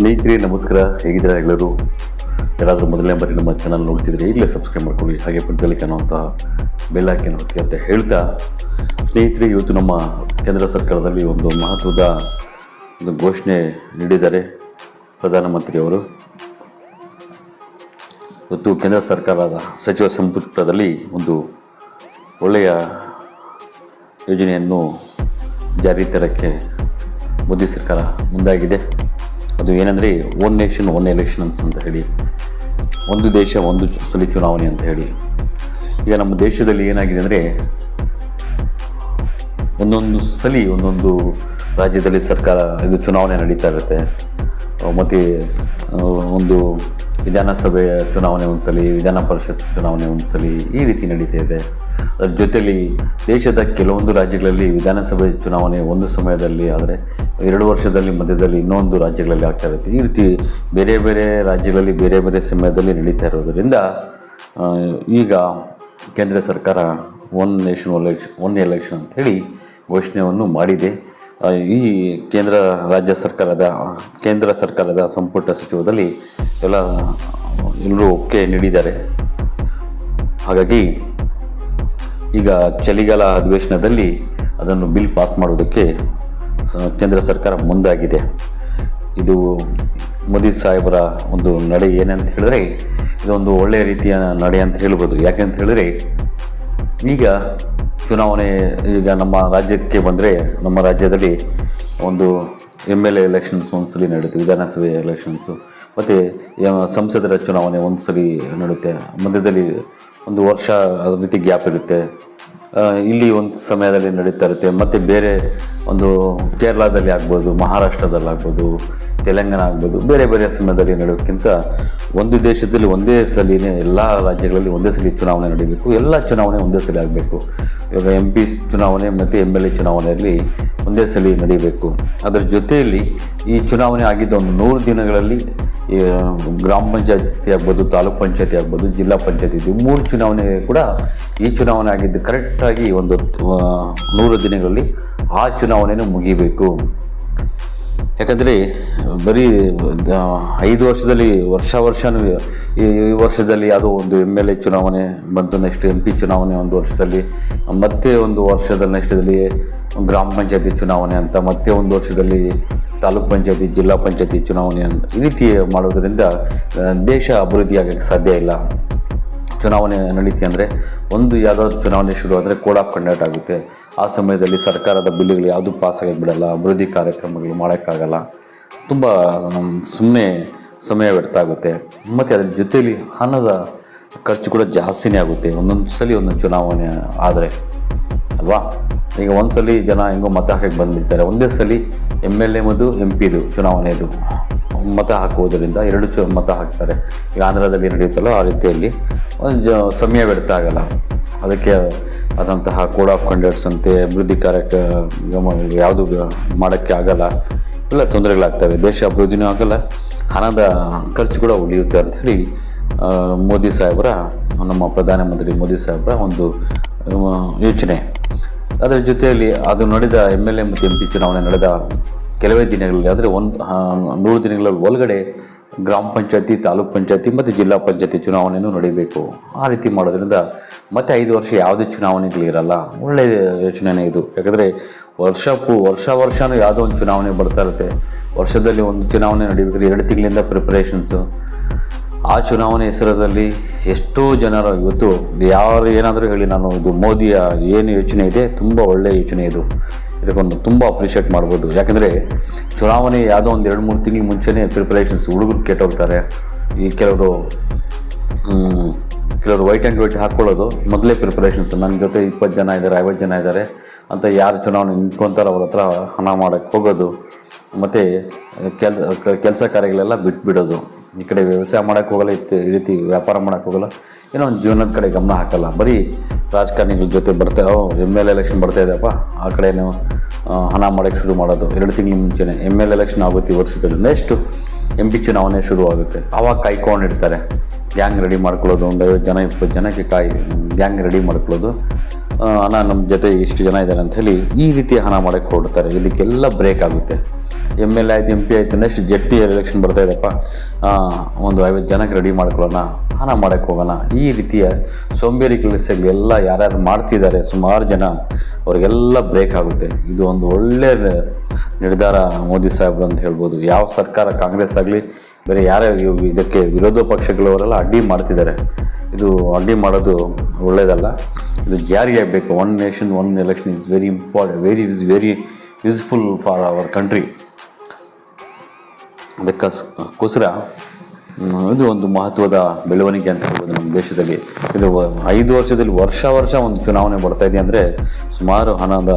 ಸ್ನೇಹಿತರೆ, ನಮಸ್ಕಾರ. ಹೇಗಿದ್ದೀರಾ ಎಲ್ಲರೂ? ಯಾರಾದರೂ ಮೊದಲನೇ ಬಾರಿ ನಮ್ಮ ಚಾನಲ್ ನೋಡ್ತಿದ್ರೆ ಈಗಲೇ ಸಬ್ಸ್ಕ್ರೈಬ್ ಮಾಡ್ಕೊಳ್ಳಿ. ಹಾಗೆ ಪಕ್ಕದಲ್ಲಿ ಕಾಣುವಂಥ ಬೆಲ್ಲಾಕಿನ ಹಾಕಿ ಒತ್ತಿ ಅಂತ ಹೇಳ್ತಾ, ಸ್ನೇಹಿತರೆ, ಇವತ್ತು ನಮ್ಮ ಕೇಂದ್ರ ಸರ್ಕಾರದಲ್ಲಿ ಒಂದು ಮಹತ್ವದ ಒಂದು ಘೋಷಣೆ ನೀಡಿದ್ದಾರೆ ಪ್ರಧಾನಮಂತ್ರಿಯವರು ಇವತ್ತು ಕೇಂದ್ರ ಸರ್ಕಾರದ ಸಚಿವ ಸಂಪುಟದಲ್ಲಿ ಒಂದು ಒಳ್ಳೆಯ ಯೋಜನೆಯನ್ನು ಜಾರಿ ತರಕ್ಕೆ ಮೋದಿ ಸರ್ಕಾರ ಮುಂದಾಗಿದೆ. ಅದು ಏನಂದರೆ ಒನ್ ನೇಷನ್ ಒನ್ ಎಲೆಕ್ಷನ್ಸ್ ಅಂತ ಹೇಳಿ, ಒಂದು ದೇಶ, ಒಂದು ಸಲ ಚುನಾವಣೆ ಅಂತ ಹೇಳಿ. ಈಗ ನಮ್ಮ ದೇಶದಲ್ಲಿ ಏನಾಗಿದೆ ಅಂದರೆ, ಒಂದೊಂದು ಸಲಿ ಒಂದೊಂದು ರಾಜ್ಯದಲ್ಲಿ ಸರ್ಕಾರ, ಇದು ಚುನಾವಣೆ ನಡೀತಾ ಇರುತ್ತೆ. ಮತ್ತು ಒಂದು ವಿಧಾನಸಭೆಯ ಚುನಾವಣೆ ಒಂದ್ಸಲಿ ಸಲ ವಿಧಾನ ಪರಿಷತ್ ಚುನಾವಣೆ ಒಂದ್ಸಲಿ ಸಲ ಈ ರೀತಿ ನಡೀತಾ ಇದೆ. ಅದರ ಜೊತೆಯಲ್ಲಿ ದೇಶದ ಕೆಲವೊಂದು ರಾಜ್ಯಗಳಲ್ಲಿ ವಿಧಾನಸಭೆ ಚುನಾವಣೆ ಒಂದು ಸಮಯದಲ್ಲಿ ಆದರೆ ಎರಡು ವರ್ಷದಲ್ಲಿ ಮಧ್ಯದಲ್ಲಿ ಇನ್ನೊಂದು ರಾಜ್ಯಗಳಲ್ಲಿ ಆಗ್ತಾ ಇರುತ್ತೆ. ಈ ರೀತಿ ಬೇರೆ ಬೇರೆ ರಾಜ್ಯಗಳಲ್ಲಿ ಬೇರೆ ಬೇರೆ ಸಮಯದಲ್ಲಿ ನಡೀತಾ ಇರೋದರಿಂದ ಈಗ ಕೇಂದ್ರ ಸರ್ಕಾರ one nation election one election ಅಂತೇಳಿ ಘೋಷಣೆಯನ್ನು ಮಾಡಿದೆ. ಈ ಕೇಂದ್ರ, ರಾಜ್ಯ ಸರ್ಕಾರದ, ಕೇಂದ್ರ ಸರ್ಕಾರದ ಸಂಪುಟ ಸಚಿವದಲ್ಲಿ ಎಲ್ಲ, ಎಲ್ಲರೂ ಒಪ್ಪಿಗೆ ನೀಡಿದ್ದಾರೆ. ಹಾಗಾಗಿ ಈಗ ಚಳಿಗಾಲ ಅಧಿವೇಶನದಲ್ಲಿ ಅದನ್ನು ಬಿಲ್ ಪಾಸ್ ಮಾಡುವುದಕ್ಕೆ ಕೇಂದ್ರ ಸರ್ಕಾರ ಮುಂದಾಗಿದೆ. ಇದು ಮೋದಿ ಸಾಹೇಬರ ಒಂದು ನಡೆ ಏನಂತ ಹೇಳಿದ್ರೆ, ಇದೊಂದು ಒಳ್ಳೆಯ ರೀತಿಯ ನಡೆ ಅಂತ ಹೇಳ್ಬೋದು. ಯಾಕೆಂತ ಹೇಳಿದ್ರೆ, ಈಗ ಚುನಾವಣೆ ಈಗ ನಮ್ಮ ರಾಜ್ಯಕ್ಕೆ ಬಂದರೆ ನಮ್ಮ ರಾಜ್ಯದಲ್ಲಿ ಒಂದು ಎಂ ಎಲ್ ಎ ಎಲೆಕ್ಷನ್ಸ್ ಒಂದು ಸಲ ನಡೆಯುತ್ತೆ ವಿಧಾನಸಭೆ ಎಲೆಕ್ಷನ್ಸು ಮತ್ತು ಸಂಸದರ ಚುನಾವಣೆ ಒಂದು ಸಲ ನಡೆಯುತ್ತೆ. ಮಧ್ಯದಲ್ಲಿ ಒಂದು ವರ್ಷ ಅದ್ರ ರೀತಿ ಗ್ಯಾಪ್ ಇರುತ್ತೆ. ಇಲ್ಲಿ ಒಂದು ಸಮಯದಲ್ಲಿ ನಡೀತಾ ಇರುತ್ತೆ. ಮತ್ತು ಬೇರೆ ಒಂದು ಕೇರಳದಲ್ಲಿ ಆಗ್ಬೋದು, ಮಹಾರಾಷ್ಟ್ರದಲ್ಲಿ ಆಗ್ಬೋದು, ತೆಲಂಗಾಣ ಆಗ್ಬೋದು, ಬೇರೆ ಬೇರೆ ಸಮಯದಲ್ಲಿ ನಡೆಯೋಕ್ಕಿಂತ ಒಂದು ದೇಶದಲ್ಲಿ ಒಂದೇ ಸಲಿನೇ ಎಲ್ಲ ರಾಜ್ಯಗಳಲ್ಲಿ ಒಂದೇ ಸಲ ಚುನಾವಣೆ ನಡೀಬೇಕು. ಎಲ್ಲ ಚುನಾವಣೆ ಒಂದೇ ಸಲ ಆಗಬೇಕು. ಇವಾಗ ಎಂ ಪಿ ಚುನಾವಣೆ ಮತ್ತು ಎಂ ಎಲ್ ಎ ಚುನಾವಣೆಯಲ್ಲಿ ಒಂದೇ ಸಲ ನಡೀಬೇಕು. ಅದರ ಜೊತೆಯಲ್ಲಿ ಈ ಚುನಾವಣೆ ಆಗಿದ್ದ ಒಂದು ನೂರು ದಿನಗಳಲ್ಲಿ ಗ್ರಾಮ ಪಂಚಾಯತಿ ಆಗ್ಬೋದು, ತಾಲೂಕ್ ಪಂಚಾಯತಿ ಆಗ್ಬೋದು, ಜಿಲ್ಲಾ ಪಂಚಾಯತಿ ಇದು ಮೂರು ಚುನಾವಣೆ ಕೂಡ ಈ ಚುನಾವಣೆ ಆಗಿದ್ದು ಕರೆಕ್ಟಾಗಿ ಒಂದು ನೂರು ದಿನಗಳಲ್ಲಿ ಆ ಚುನಾವಣೆಯೂ ಮುಗಿಬೇಕು. ಯಾಕಂದರೆ ಬರೀ ಐದು ವರ್ಷದಲ್ಲಿ ವರ್ಷ ವರ್ಷನೂ ಈ ಈ ವರ್ಷದಲ್ಲಿ ಯಾವುದೋ ಒಂದು ಎಂ ಎಲ್ ಎ ಚುನಾವಣೆ ಬಂತು ನೆಕ್ಸ್ಟ್ ಎಂ ಪಿ ಚುನಾವಣೆ ಒಂದು ವರ್ಷದಲ್ಲಿ. ಮತ್ತೆ ಒಂದು ವರ್ಷದ ನೆಕ್ಸ್ಟದಲ್ಲಿ ಗ್ರಾಮ ಪಂಚಾಯತಿ ಚುನಾವಣೆ ಅಂತ, ಮತ್ತೆ ಒಂದು ವರ್ಷದಲ್ಲಿ ತಾಲೂಕ್ ಪಂಚಾಯತಿ, ಜಿಲ್ಲಾ ಪಂಚಾಯತಿ ಚುನಾವಣೆ ಅಂತ. ಈ ರೀತಿ ಮಾಡೋದರಿಂದ ದೇಶ ಅಭಿವೃದ್ಧಿಯಾಗಕ್ಕೆ ಸಾಧ್ಯ ಇಲ್ಲ. ಚುನಾವಣೆ ನಡೀತಿ ಅಂದರೆ ಒಂದು ಯಾವುದಾದ್ರು ಚುನಾವಣೆ ಶುರು ಆದರೆ ಕೋಡ್ ಆಫ್ ಕಂಡಕ್ಟ್ ಆಗುತ್ತೆ. ಆ ಸಮಯದಲ್ಲಿ ಸರ್ಕಾರದ ಬಿಲ್ಲುಗಳು ಯಾವುದು ಪಾಸ್ ಆಗಿಬಿಡಲ್ಲ, ಅಭಿವೃದ್ಧಿ ಕಾರ್ಯಕ್ರಮಗಳು ಮಾಡೋಕ್ಕಾಗಲ್ಲ. ತುಂಬ ಸುಮ್ಮನೆ ಸಮಯ ವ್ಯರ್ಥ ಆಗುತ್ತೆ. ಮತ್ತು ಅದರ ಜೊತೆಯಲ್ಲಿ ಹಣದ ಖರ್ಚು ಕೂಡ ಜಾಸ್ತಿನೇ ಆಗುತ್ತೆ. ಒಂದೊಂದು ಸಲ ಒಂದೊಂದು ಚುನಾವಣೆ ಆದರೆ, ಅಲ್ವಾ? ಈಗ ಒಂದು ಸಲ ಜನ ಹೆಂಗೋ ಮತ ಹಾಕಕ್ಕೆ ಬಂದುಬಿಡ್ತಾರೆ. ಒಂದೇ ಸಲ ಎಂ ಎಲ್ ಎ ಮದು ಎಂ ಪಿದು ಚುನಾವಣೆದು. ಮತ ಹಾಕುವುದರಿಂದ ಎರಡು ಚು ಮತ ಹಾಕ್ತಾರೆ. ಈಗ ಆಂಧ್ರದಲ್ಲಿ ನಡೆಯುತ್ತಲ್ಲೋ ಆ ರೀತಿಯಲ್ಲಿ ಒಂದು ಜ ಸಮಯ ವ್ಯರ್ಥ ಆಗಲ್ಲ. ಅದಕ್ಕೆ ಆದಂತಹ ಕೋಡ್ ಆಫ್ ಕಂಡಕ್ಟ್ಸ್ ಅಂತೆ, ಅಭಿವೃದ್ಧಿ ಕಾರ್ಯಕ್ರಮ ಯಾವುದು ಮಾಡೋಕ್ಕೆ ಆಗಲ್ಲ. ಎಲ್ಲ ತೊಂದರೆಗಳಾಗ್ತವೆ. ದೇಶ ಅಭಿವೃದ್ಧಿನೂ ಆಗಲ್ಲ. ಹಣದ ಖರ್ಚು ಕೂಡ ಉಳಿಯುತ್ತೆ ಅಂಥೇಳಿ ಮೋದಿ ಸಾಹೇಬರ, ನಮ್ಮ ಪ್ರಧಾನಮಂತ್ರಿ ಮೋದಿ ಸಾಹೇಬರ ಒಂದು ಯೋಚನೆ. ಅದರ ಜೊತೆಯಲ್ಲಿ ಅದು ನಡೆದ ಎಂ ಎಲ್ ಎ ಮತ್ತು ಎಂ ಪಿ ಚುನಾವಣೆ ನಡೆದ ಕೆಲವೇ ದಿನಗಳಲ್ಲಿ, ಆದರೆ ಒಂದು ನೂರು ದಿನಗಳ ಒಳಗಡೆ ಗ್ರಾಮ ಪಂಚಾಯತಿ, ತಾಲೂಕ್ ಪಂಚಾಯತಿ ಮತ್ತು ಜಿಲ್ಲಾ ಪಂಚಾಯತಿ ಚುನಾವಣೆಯೂ ನಡೀಬೇಕು. ಆ ರೀತಿ ಮಾಡೋದ್ರಿಂದ ಮತ್ತೆ ಐದು ವರ್ಷ ಯಾವುದೇ ಚುನಾವಣೆಗಳಿರಲ್ಲ ಒಳ್ಳೆಯ ಯೋಚನೆನೇ ಇದು. ಯಾಕಂದರೆ ವರ್ಷ ಪು ವರ್ಷ ವರ್ಷವೂ ಯಾವುದೋ ಒಂದು ಚುನಾವಣೆ ಬರ್ತಾ ಇರುತ್ತೆ. ವರ್ಷದಲ್ಲಿ ಒಂದು ಚುನಾವಣೆ ನಡೀಬೇಕಾದ್ರೆ ಎರಡು ತಿಂಗಳಿಂದ ಪ್ರಿಪರೇಷನ್ಸು ಆ ಚುನಾವಣೆ ಹೆಸರದಲ್ಲಿ ಎಷ್ಟೋ ಜನರು ಇವತ್ತು ಯಾರು ಏನಾದರೂ ಹೇಳಿ ನಾನು ಇದು ಮೋದಿಯ ಏನು ಯೋಚನೆ ಇದೆ, ತುಂಬ ಒಳ್ಳೆಯ ಯೋಚನೆ ಇದು. ಇದಕ್ಕೊಂದು ತುಂಬ ಅಪ್ರಿಷಿಯೇಟ್ ಮಾಡ್ಬೋದು. ಯಾಕಂದರೆ ಚುನಾವಣೆ ಯಾವುದೋ ಒಂದು ಎರಡು, ಮೂರು ತಿಂಗಳ ಮುಂಚೆನೇ ಪ್ರಿಪರೇಷನ್ಸ್ ಹುಡುಗರು ಕೆಟ್ಟೋಗ್ತಾರೆ. ಈ ಕೆಲವರು ಕೆಲವರು ವೈಟ್ ಆ್ಯಂಡ್ ವೈಟ್ ಹಾಕ್ಕೊಳ್ಳೋದು ಮೊದಲೇ ಪ್ರಿಪರೇಷನ್ಸ್ ನನ್ನ ಜೊತೆ ಇಪ್ಪತ್ತು ಜನ ಇದ್ದಾರೆ ಐವತ್ತು ಜನ ಇದ್ದಾರೆ ಅಂತ ಯಾರು ಚುನಾವಣೆ ನಿಂತ್ಕೊತಾರೆ ಅವ್ರ ಹತ್ರ ಹಣ ಮಾಡೋಕ್ಕೆ ಹೋಗೋದು. ಮತ್ತು ಕೆಲಸ ಕೆಲಸ ಕಾರ್ಯಗಳೆಲ್ಲ ಬಿಟ್ಬಿಡೋದು. ಈ ಕಡೆ ವ್ಯವಸಾಯ ಮಾಡೋಕ್ಕೆ ಹೋಗಲ್ಲ, ಇತ್ತು, ಈ ರೀತಿ ವ್ಯಾಪಾರ ಮಾಡೋಕ್ಕೆ ಹೋಗಲ್ಲ. ಏನೋ ಒಂದು ಜೀವನದ ಕಡೆ ಗಮನ ಹಾಕಲ್ಲ. ಬರೀ ರಾಜಕಾರಣಿಗಳ ಜೊತೆ ಬರ್ತಾ ಎಂ ಎಲ್ ಎಲೆಕ್ಷನ್ ಬರ್ತಾ ಇದೆಯಪ್ಪ, ಆ ಕಡೆನೂ ಹಣ ಮಾಡೋಕ್ಕೆ ಶುರು ಮಾಡೋದು. ಎರಡು ತಿಂಗಳ ಮುಂಚೆನೆ ಎಂ ಎಲ್ ಎಲೆಕ್ಷನ್ ಆಗುತ್ತೆ ವರ್ಷದಲ್ಲಿ ನೆಕ್ಸ್ಟು ಎಂ ಪಿ ಚುನಾವಣೆ ಶುರು ಆಗುತ್ತೆ ಆವಾಗ ಕಾಯ್ಕೊಂಡಿರ್ತಾರೆ ಗ್ಯಾಂಗ್ ರೆಡಿ ಮಾಡ್ಕೊಳ್ಳೋದು, ಒಂದು ಐವತ್ತು ಜನ, ಇಪ್ಪತ್ತು ಜನಕ್ಕೆ ಕಾಯಿ ಗ್ಯಾಂಗ್ ರೆಡಿ ಮಾಡ್ಕೊಳ್ಳೋದು. ಹಣ ನಮ್ಮ ಜೊತೆ ಇಷ್ಟು ಜನ ಇದ್ದಾರೆ ಅಂತ ಈ ರೀತಿ ಹಣ ಮಾಡೋಕ್ಕೆ ಹೊರಡ್ತಾರೆ. ಇದಕ್ಕೆಲ್ಲ ಬ್ರೇಕ್ ಆಗುತ್ತೆ. ಎಂ ಎಲ್ ಎ ಆಯ್ತು ಎಂ ಪಿ ಆಯಿತು ನೆಕ್ಸ್ಟ್ ಜೆಡ್ ಪಿ ಎಲೆಕ್ಷನ್ ಬರ್ತಾ ಇದೆಯಪ್ಪ. ಒಂದು ಐವತ್ತು ಜನಕ್ಕೆ ರೆಡಿ ಮಾಡ್ಕೊಳ್ಳೋಣ, ಹಣ ಮಾಡೋಕ್ಕೆ ಹೋಗೋಣ. ಈ ರೀತಿಯ ಸೋಂಬೇರಿ ಕೆಲಸಗಳು ಎಲ್ಲ ಯಾರ್ಯಾರು ಮಾಡ್ತಿದ್ದಾರೆ, ಸುಮಾರು ಜನ ಅವರಿಗೆಲ್ಲ ಬ್ರೇಕ್ ಆಗುತ್ತೆ. ಇದು ಒಂದು ಒಳ್ಳೆಯ ನಿರ್ಧಾರ ಮೋದಿ ಸಾಹೇಬ್ರು ಅಂತ ಹೇಳ್ಬೋದು. ಯಾವ ಸರ್ಕಾರ ಕಾಂಗ್ರೆಸ್ ಆಗಲಿ, ಬೇರೆ ಯಾರೇ ಇದಕ್ಕೆ ವಿರೋಧ ಪಕ್ಷಗಳವರೆಲ್ಲ ಅಡ್ಡಿ ಮಾಡ್ತಿದ್ದಾರೆ. ಇದು ಅಡ್ಡಿ ಮಾಡೋದು ಒಳ್ಳೆಯದಲ್ಲ ಇದು ಜಾರಿಯಾಗಬೇಕು. One nation one election is very important very is very useful for our country ಅದಕ್ಕೋಸ್ಕರ ಮ್, ಇದು ಒಂದು ಮಹತ್ವದ ಬೆಳವಣಿಗೆ ಅಂತ ಹೇಳ್ಬೋದು ನಮ್ಮ ದೇಶದಲ್ಲಿ. ಇದು ಐದು ವರ್ಷದಲ್ಲಿ ವರ್ಷ ವರ್ಷ ಒಂದು ಚುನಾವಣೆ ಬರ್ತಾ ಇದೆ ಅಂದರೆ ಸುಮಾರು ಹಣದ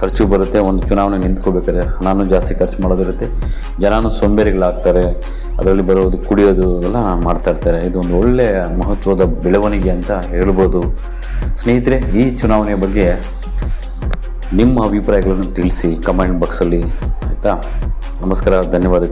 ಖರ್ಚು ಬರುತ್ತೆ ಒಂದು ಚುನಾವಣೆ ನಿಂತ್ಕೋಬೇಕಾದ್ರೆ ಹಣನೂ ಜಾಸ್ತಿ ಖರ್ಚು ಮಾಡೋದಿರುತ್ತೆ. ಜನನೂ ಸೋಂಬೇರಿಗಳಾಗ್ತಾರೆ ಅದರಲ್ಲಿ ಬರೋದು ಕುಡಿಯೋದು ಎಲ್ಲ ಮಾಡ್ತಾ ಇರ್ತಾರೆ. ಇದು ಒಂದು ಒಳ್ಳೆಯ ಮಹತ್ವದ ಬೆಳವಣಿಗೆ ಅಂತ ಹೇಳ್ಬೋದು. ಸ್ನೇಹಿತರೆ ಈ ಚುನಾವಣೆಯ ಬಗ್ಗೆ ನಿಮ್ಮ ಅಭಿಪ್ರಾಯಗಳನ್ನು ತಿಳಿಸಿ ಕಮೆಂಟ್ ಬಾಕ್ಸಲ್ಲಿ ಆಯಿತಾ? नमस्कार धन्यवाद